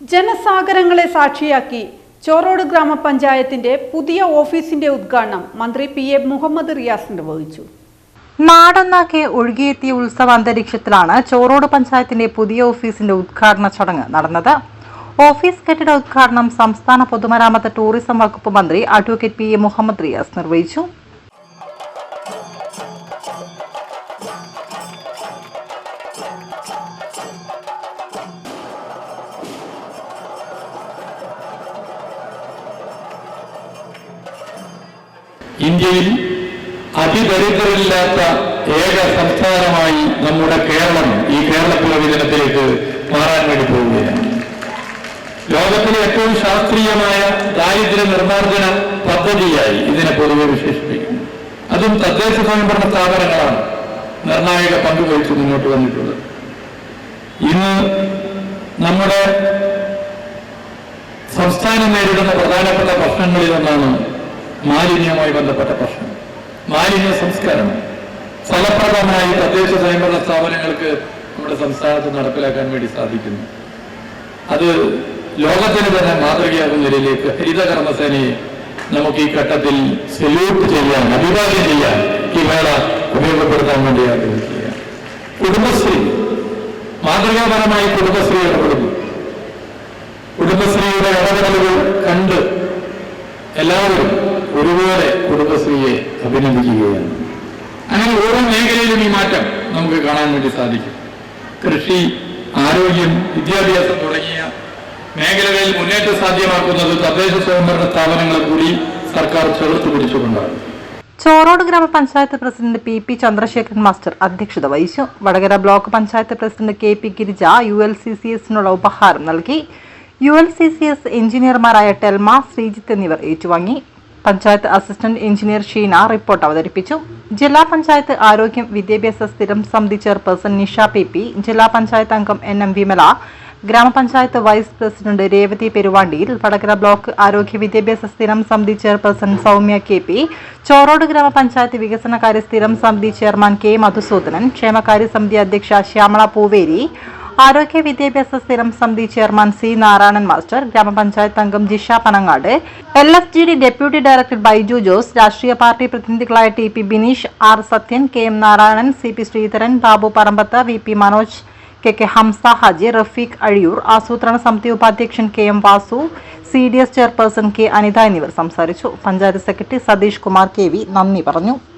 ജനസാഗരങ്ങളെ സാക്ഷിയാക്കി ചോറോട് ഗ്രാമപഞ്ചായത്തിന്റെ പുതിയ ഓഫീസിന്റെ ഉദ്ഘാടനം മന്ത്രി പി എ മുഹമ്മദ് റിയാസ് നിർവഹിച്ചു നാടൊന്നാക്കെ ഒഴുകിയെത്തിയ ഉത്സവ അന്തരീക്ഷത്തിലാണ് ചോറോട് പഞ്ചായത്തിന്റെ പുതിയ ഓഫീസിന്റെ ഉദ്ഘാടന ചടങ്ങ് നടന്നത്. ഓഫീസ് കെട്ടിട ഉദ്ഘാടനം സംസ്ഥാന പൊതുമരാമത്ത് ടൂറിസം വകുപ്പ് മന്ത്രി advocate P A Muhammad Riyas നിർവഹിച്ചു. ഇന്ത്യയിൽ അതിദരിദ്രരില്ലാത്ത ഏക സംസ്ഥാനമായി നമ്മുടെ കേരളം ഈ കേരള ദിനത്തിലേക്ക് മാറാൻ വേണ്ടി പോവുകയാണ്. ലോകത്തിലെ ഏറ്റവും ശാസ്ത്രീയമായ ദാരിദ്ര്യ നിർമ്മാർജന പദ്ധതിയായി ഇതിനെ പൊതുവെ വിശേഷിപ്പിക്കുന്നു. അതും തദ്ദേശ സ്വയംഭരണ സ്ഥാപനങ്ങളാണ് നിർണായക പങ്ക് വഹിച്ച് മുന്നോട്ട് വന്നിട്ടുള്ളത്. ഇന്ന് നമ്മുടെ സംസ്ഥാനം നേരിടുന്ന പ്രധാനപ്പെട്ട പ്രശ്നങ്ങളിൽ ഒന്നാണ് മാലിന്യവുമായി ബന്ധപ്പെട്ട പ്രശ്നം. മാലിന്യ സംസ്കരണം. ഫലപ്രദമായി തദ്ദേശ സ്വയംഭരണ സ്ഥാപനങ്ങൾക്ക് നമ്മുടെ സംസ്ഥാനത്ത് നടപ്പിലാക്കാൻ വേണ്ടി സാധിക്കുന്നു. അത് ലോകത്തിന് തന്നെ മാതൃകയാകുന്ന നിലയിലേക്ക് ഹരിത കർമ്മസേനയെ നമുക്ക് ഈ ഘട്ടത്തിൽ സല്യൂട്ട് ചെയ്യാൻ അഭിവാദ്യം ചെയ്യാൻ ഈ മേള ഉപയോഗപ്പെടുത്താൻ വേണ്ടി ആഗ്രഹിക്കുക കുടുംബശ്രീ. മാതൃകാപരമായി കുടുംബശ്രീ ഇടപെടുന്നു കുടുംബശ്രീയുടെ ഇടപെടലുകൾ അഭിനന്ദിക്കുകയാണ്. അങ്ങനെ ഓരോ മേഖലയിലും ഈ മാറ്റം നമുക്ക് കാണാൻ വേണ്ടി സാധിക്കും. കൃഷി ആരോഗ്യം വിദ്യാഭ്യാസം തുടങ്ങിയ മേഖലകളിൽ മുന്നേറ്റം സാധ്യമാക്കുന്നത് തദ്ദേശ സ്വയംഭരണ സ്ഥാപനങ്ങളെ കൂടി സർക്കാർ ചേർത്ത് പിടിച്ചുകൊണ്ടാണ്. ചോറോട് ഗ്രാമപഞ്ചായത്ത് president P P Chandrasekharan master അധ്യക്ഷത വഹിച്ചു. Vadakara block panchayat president K P Girija U L C C എസിനുള്ള ഉപഹാരം നൽകി. U L C C S എഞ്ചിനീയർമാരായ Thelma Sreejith എന്നിവർ ഏറ്റുവാങ്ങി. Panchayat assistant engineer Sheena report അവതരിപ്പിച്ചു. ജില്ലാ പഞ്ചായത്ത് ആരോഗ്യം വിദ്യാഭ്യാസ സ്ഥിരം സമിതി ചെയർപേഴ്സൺ നിഷ പി പി ജില്ലാ പഞ്ചായത്ത് അംഗം എൻ എം വിമല ഗ്രാമപഞ്ചായത്ത് വൈസ് പ്രസിഡന്റ് രേവതി പെരുവാണ്ടിയിൽ വടകര ബ്ലോക്ക് ആരോഗ്യ വിദ്യാഭ്യാസ സ്ഥിരം സമിതി chairperson Soumya K P Chorode ഗ്രാമപഞ്ചായത്ത് വികസനകാര്യ സ്ഥിരം സമിതി ചെയർമാൻ കെ മധുസൂദനൻ ക്ഷേമകാര്യ സമിതി അധ്യക്ഷ ശ്യാമള പൂവേരി ആരോഗ്യ വിദ്യാഭ്യാസ സ്ഥിരം സമിതി ചെയർമാൻ സി നാരായണൻ മാസ്റ്റർ ഗ്രാമപഞ്ചായത്ത് അംഗം Jisha Panangad L S G D deputy director Baiju Jose രാഷ്ട്രീയ party പ്രതിനിധികളായ T P Bineesh R Sathyan K M Narayanan C P Sreedharan Babu Parambath V P Manoj K K Hamza Haji Rafeeq Azhiyur ആസൂത്രണ സമിതി ഉപാധ്യക്ഷൻ K M Vasu C D S chairperson K Anitha എന്നിവർ സംസാരിച്ചു. Panchayat secretary Satheesh Kumar K V നന്ദി പറഞ്ഞു.